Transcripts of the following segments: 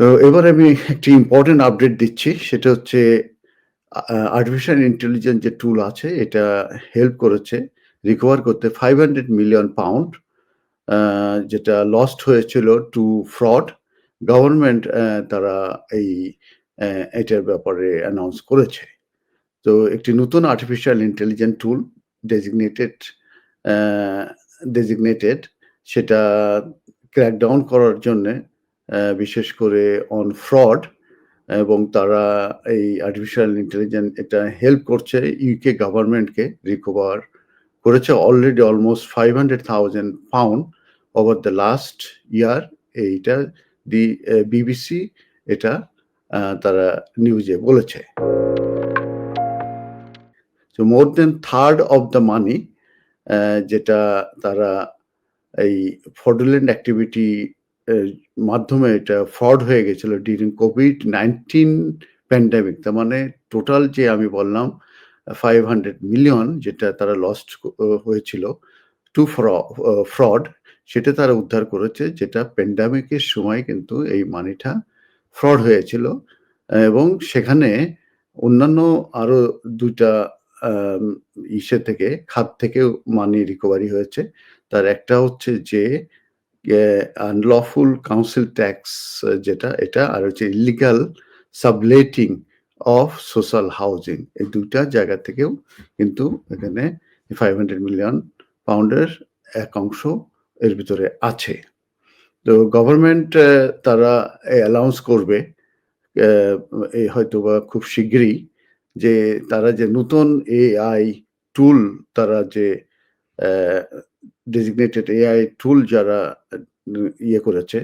তো এবার আমি একটি ইম্পর্টেন্ট আপডেট দিচ্ছি। সেটা হচ্ছে আর্টিফিশিয়াল ইন্টেলিজেন্স যে টুল আছে, এটা হেল্প করেছে রিকভার করতে ফাইভ হান্ড্রেড মিলিয়ন পাউন্ড যেটা লস্ট হয়েছিল টু ফ্রড গভর্নমেন্ট তারা এই এটার ব্যাপারে অ্যানাউন্স করেছে। তো একটি নতুন artificial intelligent tool designated designated সেটা ক্র্যাকডাউন করার জন্যে বিশেষ করে অন ফ্রড এবং তারা এই আর্টিফিশিয়াল ইন্টেলিজেন্স এটা হেল্প করছে ইউকে গভর্নমেন্টকে রিকভার করেছে already almost five hundred thousand pound over the last year এইটা দি বিবিসি এটা তারা নিউজে বলেছে। তো more than third of the money যেটা তারা এই ফ্রডুলেন্ট অ্যাক্টিভিটি মাধ্যমে এটা ফ্রড হয়ে গেছিল ডিউরিং কোভিড নাইনটিন প্যান্ডামিক তার মানে টোটাল যে আমি বললাম ফাইভ হান্ড্রেড মিলিয়ন যেটা তারা লস্ট হয়েছিল টু ফ্রড সেটা তারা উদ্ধার করেছে, যেটা প্যান্ডামিকের সময় কিন্তু এই মানিটা ফ্রড হয়েছিল। এবং সেখানে অন্যান্য আরও দুইটা ইসে থেকে, খাত থেকেও মানি রিকভারি হয়েছে। তার একটা হচ্ছে যে আনলফুল কাউন্সিল ট্যাক্স যেটা, এটা, আর হচ্ছে illegal subletting of social housing এই দুইটা জায়গা থেকেও কিন্তু এখানে ফাইভ হান্ড্রেড মিলিয়ন পাউন্ডের এক অংশ এর ভিতরে আছে। তো গভর্নমেন্ট তারা অ্যালাউন্স করবে এই হয়তো বা খুব শীঘ্রই যে তারা যে নতুন এআই টুল তারা যে ডেজিগনেটেড এআই টুল যারা ইয়ে করেছে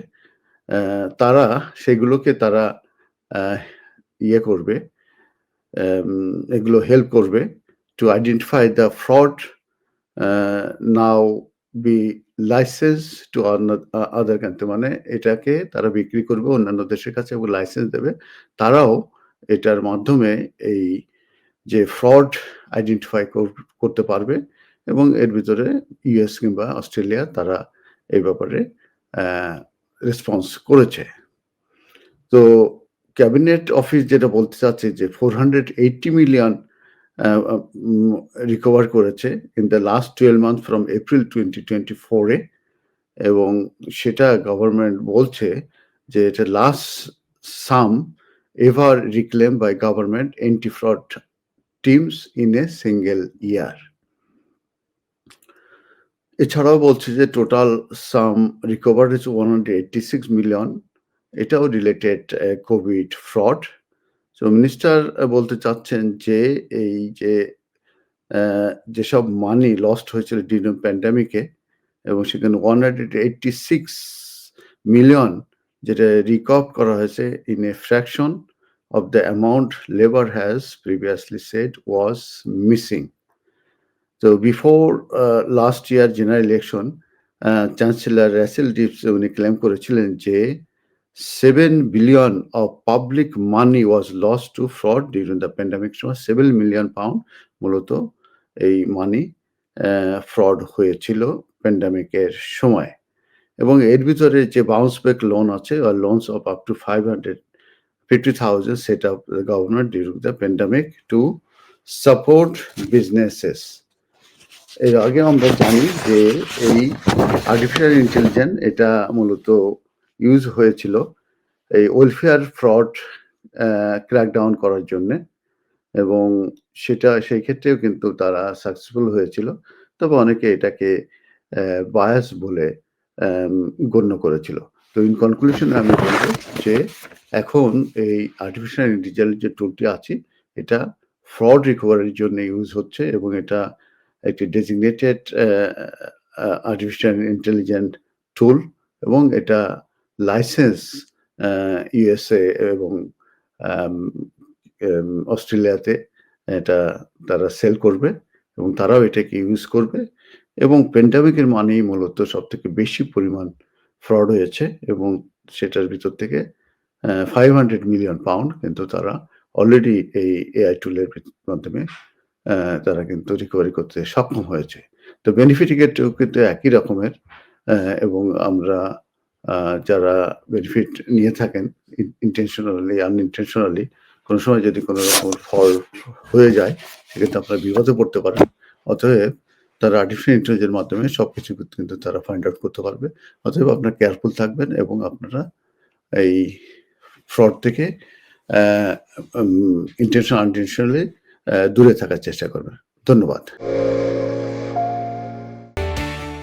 তারা সেগুলোকে তারা ইয়ে করবে এগুলো হেল্প করবে to identify the fraud now be licence to other country মানে এটাকে তারা বিক্রি করবে অন্যান্য দেশের কাছে এবং লাইসেন্স দেবে। তারাও এটার মাধ্যমে এই যে ফ্রড আইডেন্টিফাই করতে পারবে। এবং এর ভিতরে ইউএস কিংবা অস্ট্রেলিয়া তারা এই ব্যাপারে রেসপন্স করেছে। তো ক্যাবিনেট অফিস যেটা বলতে চাচ্ছে যে four hundred eighty million recover করেছে in the last twelve month from April twenty twenty ফোরে এবং সেটা গভর্নমেন্ট বলছে যে এটা last sum ever reclaim by government anti fraud teams in a single year এছাড়াও বলছে যে টোটাল সাম রিকভার হচ্ছে one hundred eighty six million এটাও related Covid fraud so minister বলতে চাচ্ছেন যে এই যে যেসব মানি লস্ট হয়েছিল ডিউরিং প্যান্ডামিকে এবং সেখানে one hundred eighty six million যেটা রিকভ করা হয়েছে in a fraction of the amount Labour has previously set was missing তো before last year general election chancellor Rachel dips উনি ক্লেম করেছিলেন যে seven billion of public money was loss to fraud during the pandemic সময়। Seven million pound মূলত এই মানি fraud হয়েছিল প্যান্ডামিকের সময়। এবং এর ভিতরে যে বাউন্স ব্যাক লোন আছে আর loans of up to five hundred fifty thousand set up government during the pandemic to support businesses এর আগে আমরা জানি যে এই আর্টিফিশিয়াল ইন্টেলিজেন্স এটা মূলত ইউজ হয়েছিল এই ওয়েলফেয়ার ফ্রড ক্র্যাকডাউন করার জন্যে এবং সেটা, সেই ক্ষেত্রেও কিন্তু তারা সাকসেসফুল হয়েছিল। তবে অনেকে এটাকে বায়াস বলে গণ্য করেছিল। তো ইন কনক্লুশন আমি বলব যে এখন এই আর্টিফিশিয়াল ইন্টেলিজেন্স যে টুলটি আছে, এটা ফ্রড রিকভারির জন্য ইউজ হচ্ছে এবং এটা একটি ডেজিগনেটেড আর্টিফিশিয়াল ইন্টেলিজেন্ট টুল এবং এটা লাইসেন্স ইউএসএ এবং অস্ট্রেলিয়াতে এটা তারা সেল করবে এবং তারাও এটাকে ইউজ করবে এবং প্যান্ডামিকের মানেই মূলত সব থেকে বেশি পরিমাণ ফ্রড হয়েছে এবং সেটার ভিতর থেকে ফাইভ হান্ড্রেড মিলিয়ন পাউন্ড কিন্তু তারা অলরেডি এই এআই টুলের মাধ্যমে তারা কিন্তু রিকভারি করতে সক্ষম হয়েছে। তো বেনিফিট কিন্তু একই রকমের এবং আমরা যারা বেনিফিট নিয়ে থাকেন ইন্টেনশনালি আনইনটেনশনালি কোনো সময় যদি কোনো রকম ফল হয়ে যায়, সেক্ষেত্রে আপনারা বিপদে পড়তে পারেন। অতএব তারা আর্টিফিশিয়াল ইন্টেলিজেন্সের মাধ্যমে সব কিছু কিন্তু তারা ফাইন্ড আউট করতে পারবে। অতএব আপনারা কেয়ারফুল থাকবেন এবং আপনারা এই ফ্রড থেকে ইন্টেনশন আনইনটেনশনালি দূরে থাকার চেষ্টা করবেন। ধন্যবাদ।